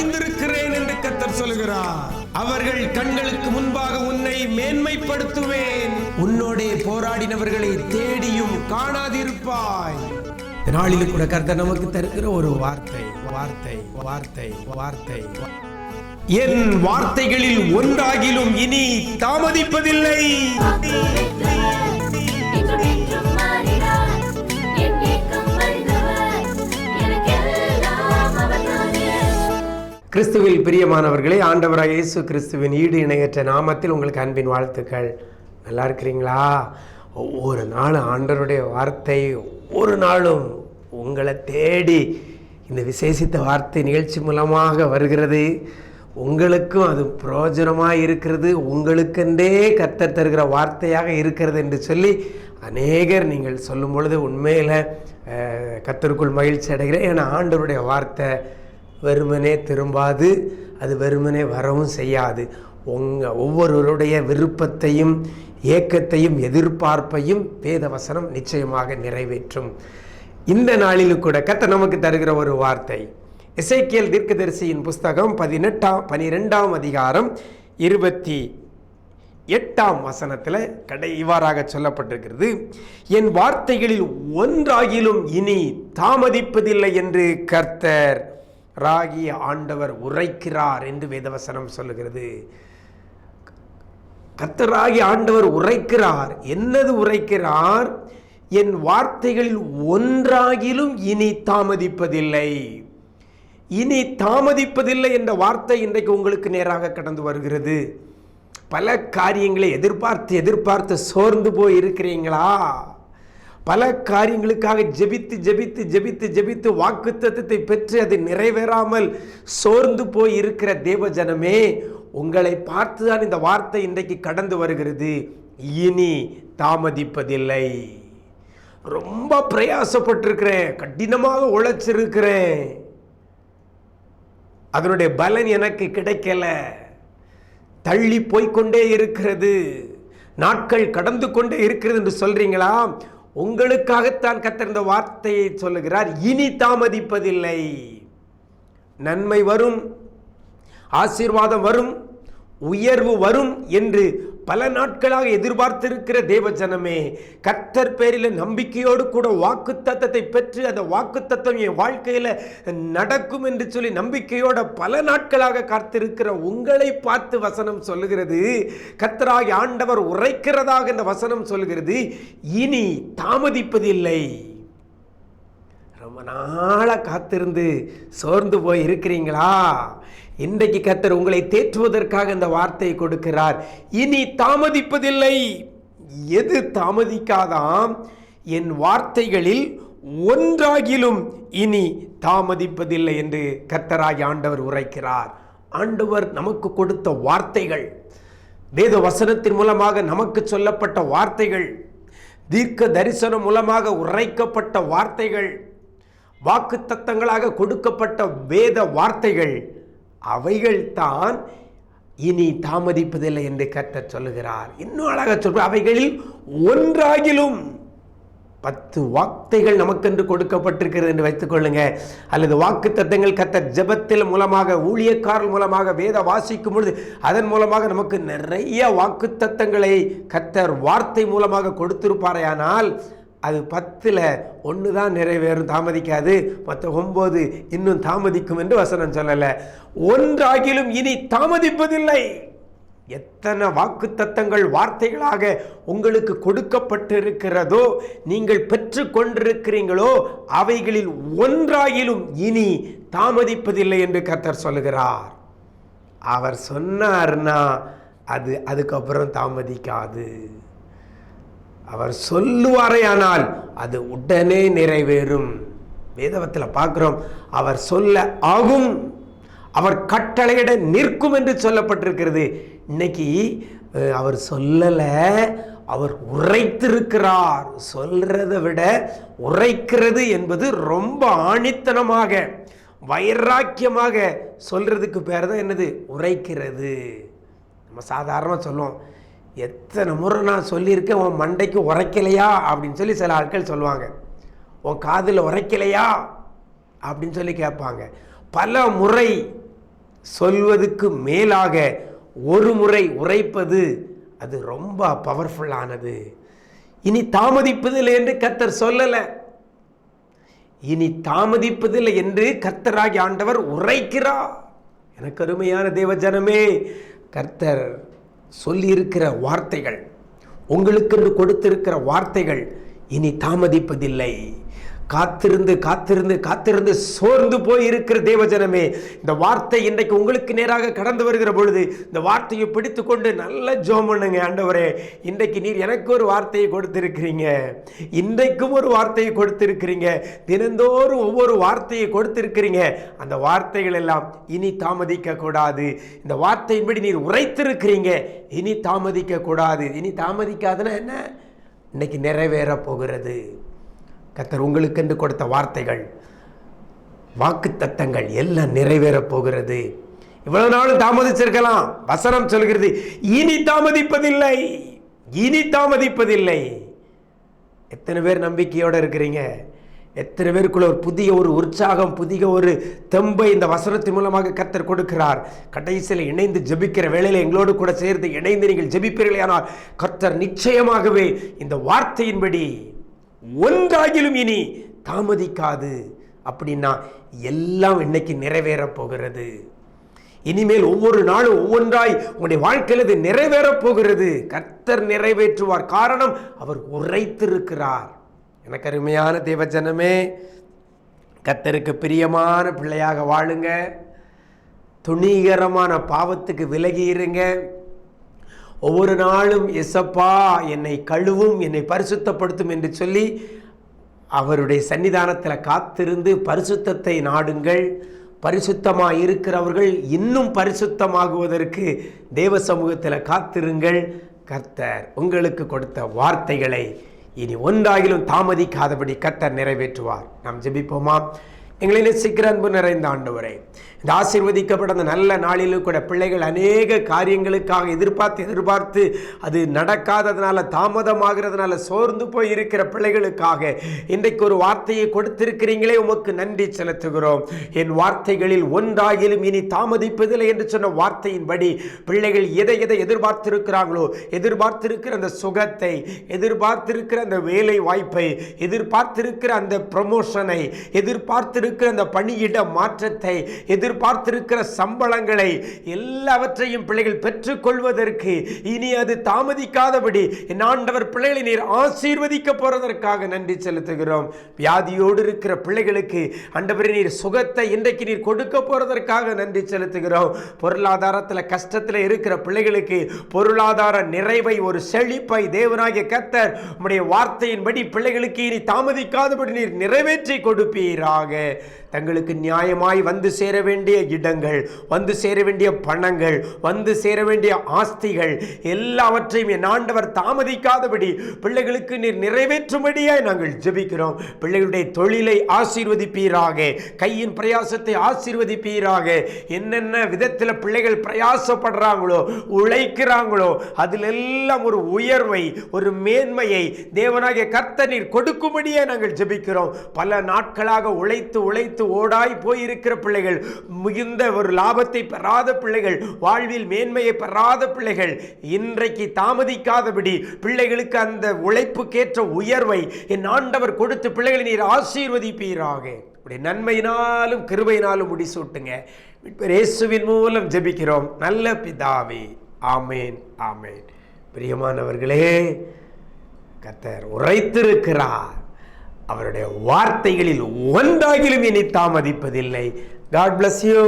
வரைந்திருக்கிறேன் என்று கத்தர் சொல்கிறார் அவர்கள் கண்களுக்கு முன்பாக உன்னை மேன்மைப்படுத்துவேன். உன்னோடே போராடினவர்களை தேடியும் காணாதிருப்பாய். இந்த நாளில் கூட கர்த்தர் நமக்கு தருகிற ஒரு வார்த்தை வார்த்தை வார்த்தை வார்த்தை. என் வார்த்தைகளில் ஒன்றாகிலும் இனி தாமதிப்பதில்லை. கிறிஸ்துவில் பிரியமானவர்களே ஆண்டவராக இயேசு கிறிஸ்துவின் ஈடு இணையற்ற நாமத்தில் உங்களுக்கு அன்பின் வாழ்த்துக்கள். நல்லா இருக்கிறீங்களா? ஒவ்வொரு நாளும் ஆண்டவருடைய வார்த்தை ஒவ்வொரு நாளும் உங்களை தேடி இந்த விசேஷித்த வார்த்தை நிகழ்ச்சி மூலமாக வருகிறது. உங்களுக்கும் அது பிரயோஜனமாக இருக்கிறது. உங்களுக்கென்றே கத்தர் தருகிற வார்த்தையாக இருக்கிறது என்று சொல்லி அநேகர் நீங்கள் சொல்லும் பொழுது உண்மையில் கத்தருக்குள் மகிழ்ச்சி அடைகிறேன். ஏன்னா ஆண்டவருடைய வார்த்தை வெறுமனே திரும்பாது அது வெறுமனே வரவும் செய்யாது. உங்கள் ஒவ்வொருவருடைய விருப்பத்தையும் ஏக்கத்தையும் எதிர்பார்ப்பையும் வேதவசனம் நிச்சயமாக நிறைவேற்றும். இந்த நாளிலும் கூட கத்த நமக்கு தருகிற ஒரு வார்த்தை. இசைக்கியல் தீர்க்கதரிசியின் புஸ்தகம் பதினெட்டாம் பனிரெண்டாம் அதிகாரம் இருபத்தி எட்டாம் வசனத்தில் கடை இவ்வாறாக சொல்லப்பட்டிருக்கிறது. என் வார்த்தைகளில் ஒன்றாகிலும் இனி தாமதிப்பதில்லை என்று கர்த்தர் ராகிய ஆண்டவர் உரைக்கிறார் என்று வேதவசனம் சொல்லுகிறது. கத்தராகி ஆண்டவர் உரைக்கிறார். என்னது உரைக்கிறார்? என் வார்த்தைகளில் ஒன்றாகிலும் இனி தாமதிப்பதில்லை. இனி தாமதிப்பதில்லை என்ற வார்த்தை இன்றைக்கு உங்களுக்கு நேராக கடந்து வருகிறது. பல காரியங்களை எதிர்பார்த்து எதிர்பார்த்து சோர்ந்து போய் இருக்கிறீங்களா பல காரியங்களுக்காக ஜெபித்து ஜெபித்து ஜெபித்து ஜெபித்து வாக்குத்தத்தத்தை பெற்று அது நிறைவேறாமல் சோர்ந்து போய் இருக்கிற தேவ ஜனமே உங்களை பார்த்து தான் இந்த வார்த்தை இன்றைக்கு கடந்து வருகிறது. இனி தாமதிப்பதில்லை. ரொம்ப பிரயாசப்பட்டிருக்கிறேன் கடினமாக உழைச்சிருக்கிறேன். அதனுடைய பலன் எனக்கு கிடைக்கல. தள்ளி போய்கொண்டே இருக்கிறது. நாட்கள் கடந்து கொண்டே இருக்கிறது என்று சொல்றீங்களா? உங்களுக்காகத்தான் கத்திருந்த வார்த்தையை சொல்லுகிறார். இனி தாமதிப்பதில்லை. நன்மை வரும் ஆசீர்வாதம் வரும் உயர்வு வரும் என்று பல நாட்களாக எதிர்பார்த்திருக்கிற தேவ ஜனமே கர்த்தர் பேரில் நம்பிக்கையோடு கூட வாக்கு தத்தத்தை பெற்று அந்த வாக்கு தத்தம் என் வாழ்க்கையில் நடக்கும் என்று சொல்லி நம்பிக்கையோட பல நாட்களாக காத்திருக்கிற உங்களை பார்த்து வசனம் சொல்லுகிறது. கர்த்தராகி ஆண்டவர் உரைக்கிறதாக இந்த வசனம் சொல்லுகிறது. இனி தாமதிப்பதில்லை. ரொம்ப நாளாக காத்திருந்து சோர்ந்து போய் இருக்கிறீங்களா இன்றைக்கு கத்தர் உங்களை தேற்றுவதற்காக இந்த வார்த்தையை கொடுக்கிறார். இனி தாமதிப்பதில்லை. எது தாமதிக்காதாம்? என் வார்த்தைகளில் ஒன்றாகிலும் இனி தாமதிப்பதில்லை என்று கர்த்தராகி ஆண்டவர் உரைக்கிறார். ஆண்டவர் நமக்கு கொடுத்த வார்த்தைகள் வேத வசனத்தின் மூலமாக நமக்கு சொல்லப்பட்ட வார்த்தைகள் தீர்க்க தரிசனம் மூலமாக உரைக்கப்பட்ட வார்த்தைகள் வாக்கு தத்தங்களாக கொடுக்கப்பட்ட வேத வார்த்தைகள் அவைகள்தான் இனி தாமதிப்பதில்லை என்று கர்த்தர் சொல்லுகிறார். இன்னும் அழகாக சொல்ற அவைகளில் ஒன்றாகிலும் பத்து வார்த்தைகள் நமக்கென்று கொடுக்கப்பட்டிருக்கிறது என்று வைத்துக் கொள்ளுங்க. அல்லது வாக்கு தத்தங்கள் கத்தர் ஜெபத்தில் மூலமாக ஊழியக்காரர் மூலமாக வேத வாசிக்கும் பொழுது அதன் மூலமாக நமக்கு நிறைய வாக்கு தத்தங்களை கத்தர் வார்த்தை மூலமாக கொடுத்திருப்பாரையானால் அது பத்தில் ஒன்று தான் நிறைவேறும் தாமதிக்காது. மற்ற ஒம்பது இன்னும் தாமதிக்கும் என்று வசனம் சொல்லலை. ஒன்றாகிலும் இனி தாமதிப்பதில்லை. எத்தனை வாக்குத்தத்தங்கள் வார்த்தைகளாக உங்களுக்கு கொடுக்கப்பட்டிருக்கிறதோ நீங்கள் பெற்று கொண்டிருக்கிறீங்களோ அவைகளில் ஒன்றாகிலும் இனி தாமதிப்பதில்லை என்று கர்த்தர் சொல்லுகிறார். அவர் சொன்னார்னா அது அதுக்கப்புறம் தாமதிக்காது. அவர் சொல்லுவாரே ஆனால் அது உடனே நிறைவேறும். வேதவத்தில் பார்க்குறோம் அவர் சொல்ல ஆகும் அவர் கட்டளையிட நிற்கும் என்று சொல்லப்பட்டிருக்கிறது. இன்னைக்கு அவர் சொல்லலை அவர் உரைத்திருக்கிறார். சொல்கிறத விட உரைக்கிறது என்பது ரொம்ப ஆணித்தனமாக வைராக்கியமாக சொல்றதுக்கு பேர் தான் என்னது? உரைக்கிறது. நம்ம சாதாரணமாக சொல்லுவோம் எத்தனை முறை நான் சொல்லியிருக்கேன் உன் மண்டைக்கு உரைக்கலையா? அப்படின்னு சொல்லி சில ஆட்கள் சொல்லுவாங்க. உன் காதில் உரைக்கலையா? அப்படின்னு சொல்லி கேட்பாங்க. பல முறை சொல்வதுக்கு மேலாக ஒரு முறை உரைப்பது அது ரொம்ப பவர்ஃபுல்லானது இனி தாமதிப்பதில்லை என்று கர்த்தர் சொல்லலை. இனி தாமதிப்பதில்லை என்று கர்த்தராகி ஆண்டவர் உரைக்கிறார். எனக்கு அருமையான தேவஜனமே கர்த்தர் சொல்லியிருக்கிற வார்த்தைகள் உங்களுக்கென்று கொடுத்திருக்கிற வார்த்தைகள் இனி தாமதிப்பதில்லை. காத்திருந்து காத்திருந்து காத்திருந்து சோர்ந்து போய் இருக்கிற தேவஜனமே இந்த வார்த்தை இன்றைக்கு உங்களுக்கு நேராக கடந்து வருகிற பொழுது இந்த வார்த்தையை பிடித்து கொண்டு நல்ல ஜோம் பண்ணுங்க ஆண்டவரே. இன்றைக்கு நீர் எனக்கு ஒரு வார்த்தையை கொடுத்திருக்கிறீங்க. இன்றைக்கும் ஒரு வார்த்தையை கொடுத்திருக்கிறீங்க. தினந்தோறும் ஒவ்வொரு வார்த்தையை கொடுத்திருக்கிறீங்க. அந்த வார்த்தைகள் எல்லாம் இனி தாமதிக்க கூடாது இந்த வார்த்தையின்படி நீர் உரைத்திருக்கிறீங்க. இனி தாமதிக்க கூடாது இனி தாமதிக்காதுன்னா என்ன? இன்னைக்கு நிறைவேற போகிறது. கத்தர் உங்களுக்கென்று கொடுத்த வார்த்தைகள் வாக்குத்தத்தங்கள் எல்லாம் நிறைவேறப் போகிறது. இவ்வளவு நாள் தாமதிச்சிருக்கலாம். வசனம் சொல்கிறது இனி தாமதிப்பதில்லை. இனி தாமதிப்பதில்லை. எத்தனை பேர் நம்பிக்கையோடு இருக்கிறீங்க? எத்தனை பேருக்குள்ள ஒரு புதிய ஒரு உற்சாகம் புதிய ஒரு தெம்பை இந்த வசனத்தின் மூலமாக கத்தர் கொடுக்கிறார். கடைசியில் இணைந்து ஜெபிக்கிற வேளையில் எங்களோடு கூட சேர்ந்து இணைந்து நீங்கள் ஜெபிப்பீர்களானால் கர்த்தர் நிச்சயமாகவே இந்த வார்த்தையின்படி ஒன்றாகிலும் இனி தாமதிக்காது. அப்படின்னா எல்லாம் இன்னைக்கு நிறைவேறப் போகிறது. இனிமேல் ஒவ்வொரு நாளும் ஒவ்வொன்றாய் உங்களுடைய வாழ்க்கையில் இது நிறைவேறப் போகிறது. கர்த்தர் நிறைவேற்றுவார். காரணம் அவர் உரைத்திருக்கிறார். எனக்கு அருமையான தேவஜனமே கர்த்தருக்கு பிரியமான பிள்ளையாக வாழுங்க. துணிகரமான பாவத்துக்கு விலகி இருங்க. ஒவ்வொரு நாளும் எசப்பா என்னை கழுவும் என்னை பரிசுத்தப்படுத்தும் என்று சொல்லி அவருடைய சன்னிதானத்தில் காத்திருந்து பரிசுத்தத்தை நாடுங்கள். பரிசுத்தமாக இருக்கிறவர்கள் இன்னும் பரிசுத்தமாகுவதற்கு தேவ சமூகத்தில் காத்திருங்கள். கர்த்தர் உங்களுக்கு கொடுத்த வார்த்தைகளை இனி ஒன்றாகிலும் தாமதிக்காதபடி கர்த்தர் நிறைவேற்றுவார். நாம் ஜெபிப்போமா? எங்களை நேசிக்கிற அன்பு நிறைந்த ஆண்டவரை இந்த ஆசீர்வதிக்கப்பட்ட அந்த நல்ல நாளிலும் கூட பிள்ளைகள் அநேக காரியங்களுக்காக எதிர்பார்த்து எதிர்பார்த்து அது நடக்காததுனால தாமதமாகிறதுனால சோர்ந்து போய் இருக்கிற பிள்ளைகளுக்காக இன்றைக்கு ஒரு வார்த்தையை கொடுத்திருக்கிறீங்களே உமக்கு நன்றி செலுத்துகிறோம். என் வார்த்தைகளில் ஒன்றாகிலும் இனி தாமதிப்பதில்லை என்று சொன்ன வார்த்தையின்படி பிள்ளைகள் எதை எதை எதிர்பார்த்திருக்கிறாங்களோ எதிர்பார்த்திருக்கிற அந்த சுகத்தை எதிர்பார்த்திருக்கிற அந்த வேலை வாய்ப்பை எதிர்பார்த்திருக்கிற அந்த ப்ரமோஷனை எதிர்பார்த்திருக்கிற அந்த பணியிட மாற்றத்தை எதிர் எதிர்பார்த்திருக்கிற சம்பளங்களை எல்லாவற்றையும் பிள்ளைகள் பெற்றுக்கொள்வதற்கு இனி அது தாமதிக்காதபடி என் ஆண்டவர் பிள்ளைகளை நீர் ஆசீர்வதிக்க போறதற்காக நன்றி செலுத்துகிறோம். வியாதியோடு இருக்கிற பிள்ளைகளுக்கு ஆண்டவரே நீர் சுகத்தை இன்றைக்கு நீர் கொடுக்க போறதற்காக நன்றி செலுத்துகிறோம். பொருளாதாரத்தில் கஷ்டத்தில் இருக்கிற பிள்ளைகளுக்கு பொருளாதார நிறைவை ஒரு செழிப்பை தேவனாகிய கத்தர் உம்முடைய வார்த்தையின்படி பிள்ளைகளுக்கு இனி தாமதிக்காதபடி நீர் நிறைவேற்றி கொடுப்பீராக. தங்களுக்கு நியாயமாய் வந்து சேர வேண்டிய இடங்கள் வந்து சேர வேண்டிய பணங்கள் வந்து சேர வேண்டிய ஆஸ்திகள் எல்லாவற்றையும் என் ஆண்டவர் தாமதிக்காதபடி பிள்ளைகளுக்கு நீர் நிறைவேற்றும்படியாய் நாங்கள் ஜெபிக்கிறோம். பிள்ளைகளுடைய தொழிலை ஆசீர்வதிப்பீராக கையின் பிரயாசத்தை ஆசீர்வதிப்பீராக. என்னென்ன விதத்தில் பிள்ளைகள் பிரயாசப்படுறாங்களோ உழைக்கிறாங்களோ அதில் எல்லாம் ஒரு உயர்வை ஒரு மேன்மையை தேவனாகிய கர்த்தர் நீர் கொடுக்கும்படியே நாங்கள் ஜெபிக்கிறோம். பல நாட்களாக உழைத்து உழைத்து ஓடாய் போயிருக்கிற பிள்ளைகள் மிகுந்த ஒரு லாபத்தை பெறாத பிள்ளைகள் வாழ்வில் மேன்மையை பெறாத பிள்ளைகள் இன்றைக்கு தாமதிக்காதபடி பிள்ளைகளுக்கு அந்த உழைப்புக்கேற்ற உயர்வை என் ஆண்டவர் கொடுத்து பிள்ளைகளை நீர் ஆசீர்வதிப்பீராக. உடைய நன்மையினாலும் கிருபையினாலும் முடிசூட்டுங்க. இயேசுவின் மூலம் ஜெபிக்கிறோம். நல்ல பிதாவே ஆமேன் ஆமேன். பிரியமானவர்களே கத்தர் உரைத்திருக்கிறார். அவருடைய வார்த்தைகளில் ஒன்றாகிலும் இனி தாமதிப்பதில்லை. God bless you